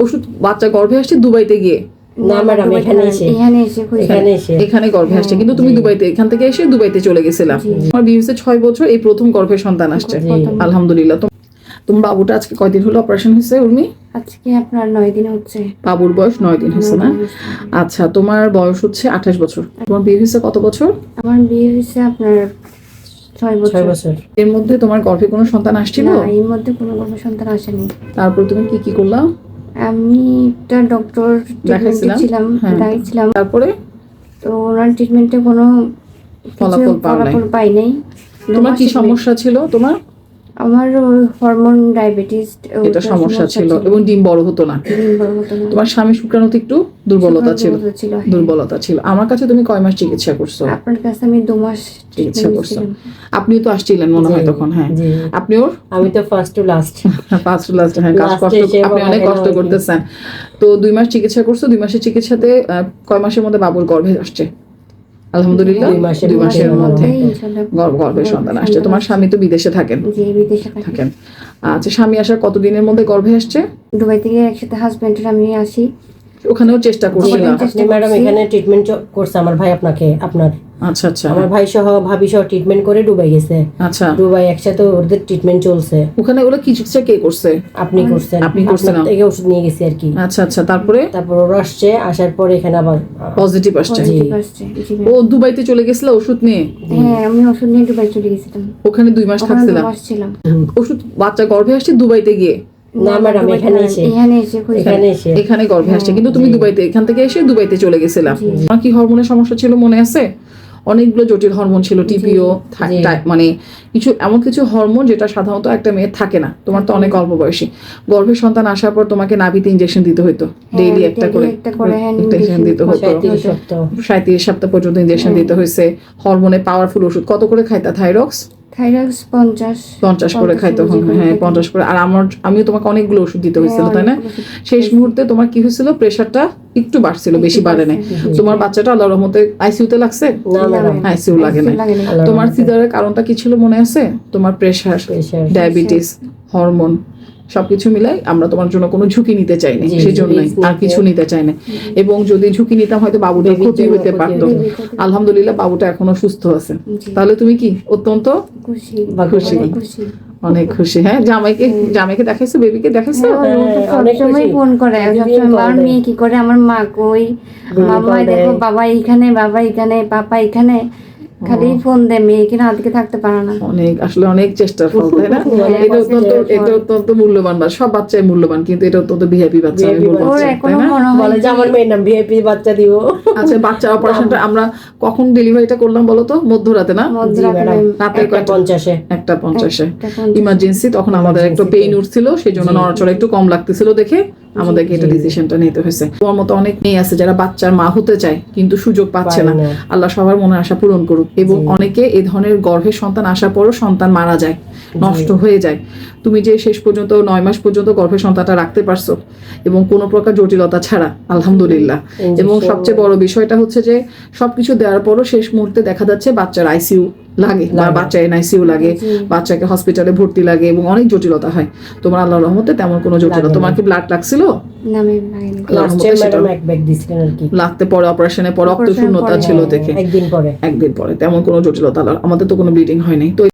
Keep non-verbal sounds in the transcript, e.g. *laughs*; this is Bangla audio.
ওষুধ বাচ্চা গর্ভে আসছে দুবাইতে গিয়ে। না ম্যাডাম এখানে এসে। এখানে এসে এখানে এসে। এখানে গর্ভে আসছে। কিন্তু তুমি দুবাইতে এখান থেকে এসে দুবাইতে চলে গেছিলাম। আমার বিবিসে ছয় বছর এই প্রথম গর্ভে সন্তান আসছে। আলহামদুলিল্লাহ। তো- তোমার বাবুটা আজকে কয়দিন হলো অপারেশন হয়েছে উর্মি? আজকে আপনার নয় দিন হচ্ছে। বাবুর বয়স নয় দিন হয়েছে না? আচ্ছা তোমার বয়স হচ্ছে আঠাশ বছর। তোমার বিয়ে হয়েছে কত বছর? আমার বিয়ে হয়েছে আপনার ছয় বছর। এর মধ্যে তোমার গর্ভে কোনো সন্তান আসছিল? না এর মধ্যে কোনো গর্ভ সন্তান আসেনি। তারপর তুমি কি কি করলা? আমি একটা ডক্টর দেখাইছিলাম? ছিলাম। দেখাইছিলাম। তারপরে? তো ওনার ট্রিটমেন্টে কোনো ফলাফল পাই নাই। তোমার কি সমস্যা ছিল তোমার? আমার হরমোন ডায়াবেটিস এটা সমস্যা ছিল এবং ডিম বড় হতো না। তোমার স্বামী শুক্রাণুতে একটু দুর্বলতা ছিল। হ্যাঁ। দুর্বলতা ছিল। আমার কাছে তুমি কয় মাস চিকিৎসা করছ? আপনার কাছে আমি দু মাস চিকিৎসা করছ। আপনিও তো আসছিলেন মনে হয় তখন হ্যাঁ। আপনিও? আমি তো first to last first to last হ্যাঁ কষ্ট আপনি অনেক কষ্ট করতেছেন। তো দুই মাস চিকিৎসা করছ দুই মাসের চিকিৎসাতে আহ, কয় মাসের মধ্যে বাবুর গর্ভে আসছে? আলহামদুলিল্লাহ দুই মাসের মধ্যে। মধ্যে। ইনশাআল্লাহ গর্ভ- গর্ভে সন্তান আসছে। তোমার স্বামী তো বিদেশে থাকেন। থাকেন। আচ্ছা স্বামী আসার কতদিনের মধ্যে গর্ভে আসছে? দুবাই থেকে একসাথে হাজবেন্ডের আমি আসি। ওখানেও চেষ্টা করছিলাম আপনি ম্যাডাম এখানে ট্রিটমেন্ট করছে। আমার ভাই আপনাকে আপনার। আচ্ছা আচ্ছা। আমার ভাই সহ ভাবি সহ ট্রিটমেন্ট করে দুবাই গেছে। আচ্ছা। দুবাই একসাথে ওদের ট্রিটমেন্ট চলছে। ওখানে ওরা কি চিকিৎসা কে করছে? আপনি করছেন। আপনি করছেন থেকে ওষুধ নিয়ে গেছি আর কি। আচ্ছা আচ্ছা। তারপরে? তারপর ওরা আসছে আসার পর এখানে আবার পজিটিভ আসছে। পজিটিভ আসছে জি ও দুবাইতে চলে গেছিল ওষুধ নিয়ে? হ্যাঁ আমি ওষুধ নিয়ে দুবাই চলে গেছিলাম। ওখানে দুই মাস থাকছিলাম। ওষুধ বাচ্চা গর্ভে আসছে দুবাইতে গিয়ে? না ম্যাডাম এখানে এসে। এখানে এসে এখানে এসে। এখানে গর্ভে আসছে। কিন্তু তুমি দুবাইতে এখান থেকে এসে দুবাইতে চলে গেছিলাম। তোমার কি হরমোনের সমস্যা ছিল মনে আছে? অনেকগুলো জটিল হরমোন ছিল টিপিও মানে কিছু এমন কিছু হরমোন যেটা সাধারণত একটা মেয়ের থাকে না। তোমার তো অনেক অল্প বয়সী। গর্ভের সন্তান আসার পর তোমাকে নাভিতে ইঞ্জেকশন দিতে হতো ডেইলি একটা করে ইঞ্জেকশন দিতে হতো। সাঁত্রিশ সপ্তাহ। সাঁত্রিশ সপ্তাহ পর্যন্ত ইঞ্জেকশন দিতে হয়েছে। হরমোনে পাওয়ারফুল ওষুধ। কত করে খাইতা? থাইরক্স থাইরক্স পঞ্চাশ। পঞ্চাশ করে খাই তখন হ্যাঁ পঞ্চাশ করে। আর আমার আমিও তোমাকে অনেকগুলো ওষুধ দিতে হয়েছিল তাই না? শেষ মুহূর্তে তোমার কি হয়েছিল? প্রেশারটা একটু বাড়ছিল বেশি বাড়ে নাই। তোমার বাচ্চাটা আল্লাহর রহমতে আইসিউতে লাগছে? আইসিউ আইসিইউ লাগে না তোমার। সিজারের কারণটা কি ছিল মনে আছে? তোমার প্রেশার ডায়াবেটিস হরমোন সবকিছু মিলাই আমরা তোমার জন্য কোনো ঝুঁকি নিতে চাই না সেই জন্যই আর কিছু নিতে চাই না এবং যদি ঝুঁকি নিতাম হয়তো বাবুটার ক্ষতি জন্য হতে পারতো। আলহামদুলিল্লাহ বাবুটা এখনও সুস্থ আছে। তাহলে তুমি কি অত্যন্ত খুশি। অনেক খুশি। হ্যাঁ জামাইকে জামাইকে দেখাইছো বেবিকে দেখাইছো? হ্যাঁ, অনেক সবসময় খুশি। ফোন করে আমার মেয়ে কি করে? আমার মা কই? call দেখো। বাবা এইখানে বাবা এখানে পাপা এখানে খালি ফোন দেয় মেয়ে কিনা হাতকে থাকতে পারে না। অনেক আসলে অনেক চেষ্টার ফল তাই না? *laughs* এটা অত্যন্ত এটা অত্যন্ত মূল্যবান বা সব বাচ্চাই মূল্যবান কিন্তু এটা অত্যন্ত ভিআইপি বাচ্চা আমি বলব। বলে যে আমার মেয়ের নাম ভিআইপি বাচ্চা দিব। আচ্ছা বাচ্চা অপারেশনটা আমরা কখন ডেলিভারিটা করলাম বলো তো? মধ্যরাতে না? রাতে একটা কয়টা? পঞ্চাশে। একটা পঞ্চাশে। পঞ্চাশ। ইমার্জেন্সি তখন আমাদের একটু পেইন উঠছিল সেই জন্য নড়াচড়া একটু কম লাগতেছিল দেখে। আমাদেরকে এটা ডিসিশনটা নিতে হয়েছে। তোমার মতো অনেক মেয়ে আছে যারা বাচ্চার মা হতে চায় কিন্তু সুযোগ পাচ্ছে না। আল্লাহ সবার মনে আশা পূরণ করুক। এবং অনেকে এই ধরনের গর্ভের সন্তান আসার পরও সন্তান মারা যায় নষ্ট হয়ে যায়। তুমি যে শেষ পর্যন্ত নয় মাস পর্যন্ত গর্ভের সন্তানটা রাখতে পারছ এবং কোনো প্রকার জটিলতা ছাড়া আলহামদুলিল্লাহ। এবং সবচেয়ে বড় বিষয়টা হচ্ছে যে সবকিছু দেওয়ার পরও শেষ মুহূর্তে দেখা যাচ্ছে বাচ্চার আইসিইউ লাগে বা বাচ্চা এনআইসিইউ লাগে বাচ্চাকে হসপিটালে ভর্তি লাগে এবং অনেক জটিলতা হয়। তোমার আল্লাহ রহমতে তেমন কোনো জটিলতা। তোমার কি ব্লাড লাগছিল? লাগতে পরে অপারেশনের পর রক্ত শূন্যতা ছিল দেখে। একদিন পরে। একদিন পরে। তেমন কোনো জটিলতা আমাদের তো কোনো ব্লিডিং হয়নি তো